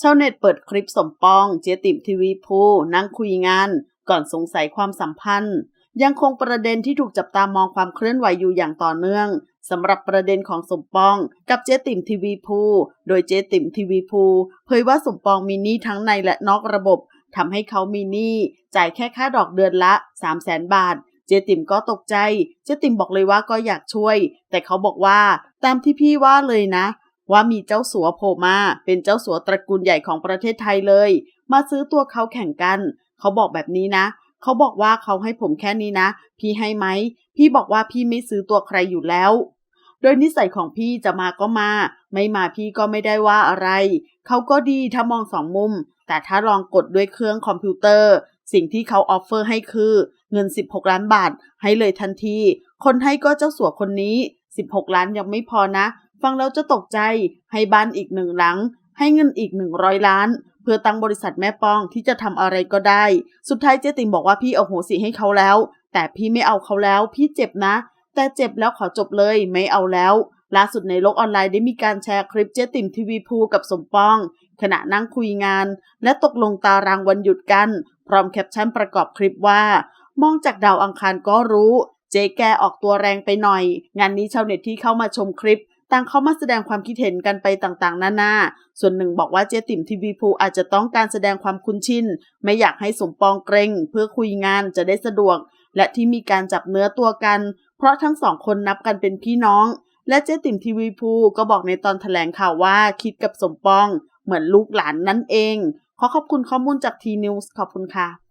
ชาวเน็ตเปิดคลิปสมปองเจติมทีวีพูนั่งคุยงาน ก่อนสงสัยความสัมพันธ์ ยังคงประเด็นที่ถูกจับตามองความเคลื่อนไหวอยู่อย่างต่อเนื่องสำหรับประเด็นของสมปองกับเจติมทีวีพูโดยเจติมทีวีพูเผยว่าสมปองมีหนี้ทั้งในและนอกระบบทำให้เขามีหนี้จ่ายแค่ค่าดอกเดือนละ 3 0 0แสนบาท เจติมก็ตกใจ เจติมบอกเลยว่าก็อยากช่วย แต่เขาบอกว่าตามที่พี่ว่าเลยนะ ว่ามีเจ้าสัวโผล่มา เป็นเจ้าสัวตระกูลใหญ่ของประเทศไทยเลย มาซื้อตัวเขาแข่งกัน เขาบอกแบบนี้นะ เขาบอกว่าเขาให้ผมแค่นี้นะ พี่ให้ไหม พี่บอกว่าพี่ไม่ซื้อตัวใครอยู่แล้ว โดยนิสัยของพี่จะมาก็มา ไม่มาพี่ก็ไม่ได้ว่าอะไร เขาก็ดีถ้ามองสองมุม แต่ถ้าลองกดด้วยเครื่องคอมพิวเตอร์ สิ่งที่เขาออฟเฟอร์ให้คือ เงิน 16 ล้านบาท ให้เลยทันที คนให้ก็เจ้าสัวคนนี้ 16 ล้านยังไม่พอนะ ฟังแล้วจะตกใจ ให้บ้านอีกหนึ่งหลัง ให้เงินอีก100ล้าน เพื่อตั้งบริษัทแม่ปองที่จะทำอะไรก็ได้ สุดท้ายเจ๊ติ๋มบอกว่าพี่เอาโหสิให้เขาแล้ว แต่พี่ไม่เอาเขาแล้ว พี่เจ็บนะ แต่เจ็บแล้วขอจบเลยไม่เอาแล้วล่าสุดในโลกออนไลน์ได้มีการแชร์คลิปเจ๊ติ๋มทีวีพูกับสมปอง ขณะนั่งคุยงาน และตกลงตารางวันหยุดกัน พร้อมแคปชั่นประกอบคลิปว่า มองจากดาวอังคารก็รู้ เจ๊แกออกตัวแรงไปหน่อย งานนี้ชาวเน็ตที่เข้ามาชมคลิป ต่างเข้ามาแสดงความคิดเห็นกันไปต่างๆ นานา ส่วนหนึ่งบอกว่าเจ๊ติ๋มทีวีพูอาจจะต้องการแสดงความคุ้นชิน ไม่อยากให้สมปองเกรงเพื่อคุยงานจะได้สะดวก และที่มีการจับเนื้อตัวกัน เพราะทั้งสองคนนับกันเป็นพี่น้อง และเจ๊ติ๋มทีวีพูก็บอกในตอนแถลงข่าวว่าคิดกับสมปอง เหมือนลูกหลานนั่นเอง ขอขอบคุณข้อมูลจากทีนิวส์ขอบคุณค่ะ